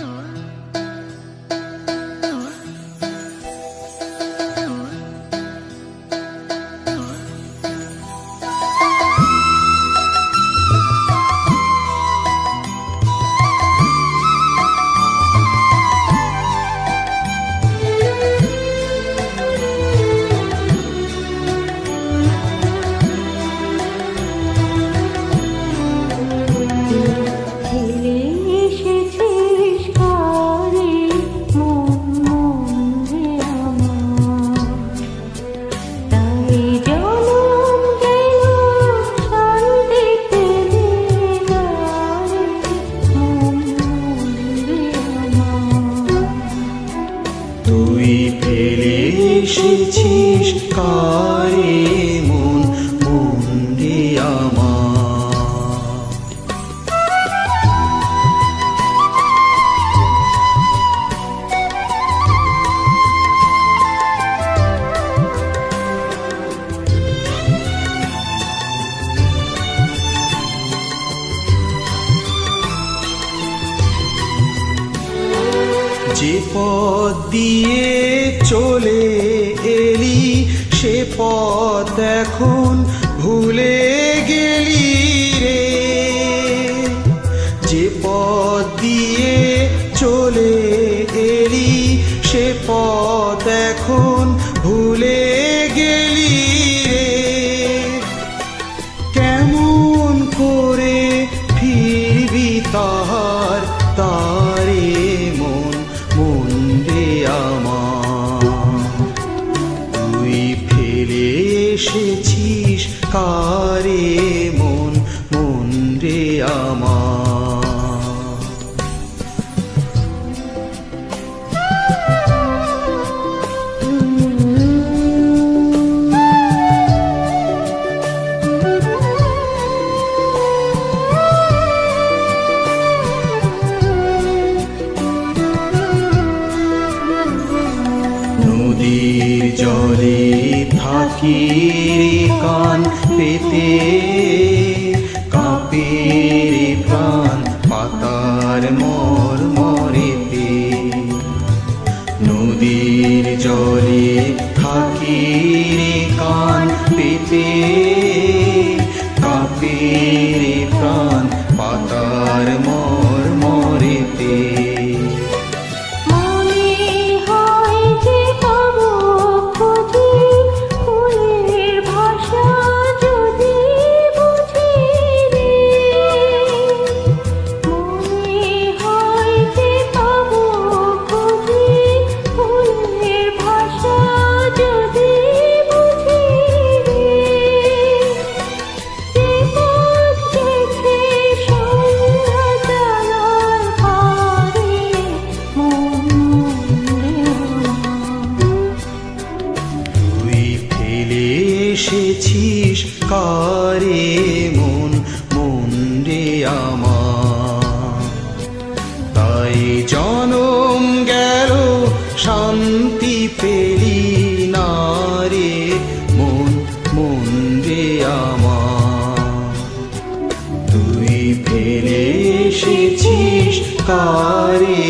Oh. এসেছিস কারে মন মন আমার। যে পথ দিয়ে চলে পথ এখন ভুলে গেলি রে। যে পথ দিয়ে চলে এলি, সে পথ এখন ভুলে গেলি রে। কেমন করে ফিরবি তাহার আমার নদীর জলে থাকি রে কান পেতে। নদীর জলে থাকি রে কান পেতে কাঁপে প্রাণ পাতার মর কারে মন মন আমার। তাই জনম গেল, শান্তি পেলি না রে মন মন আমার। তুই ফেলে এসেছিস কারে আমার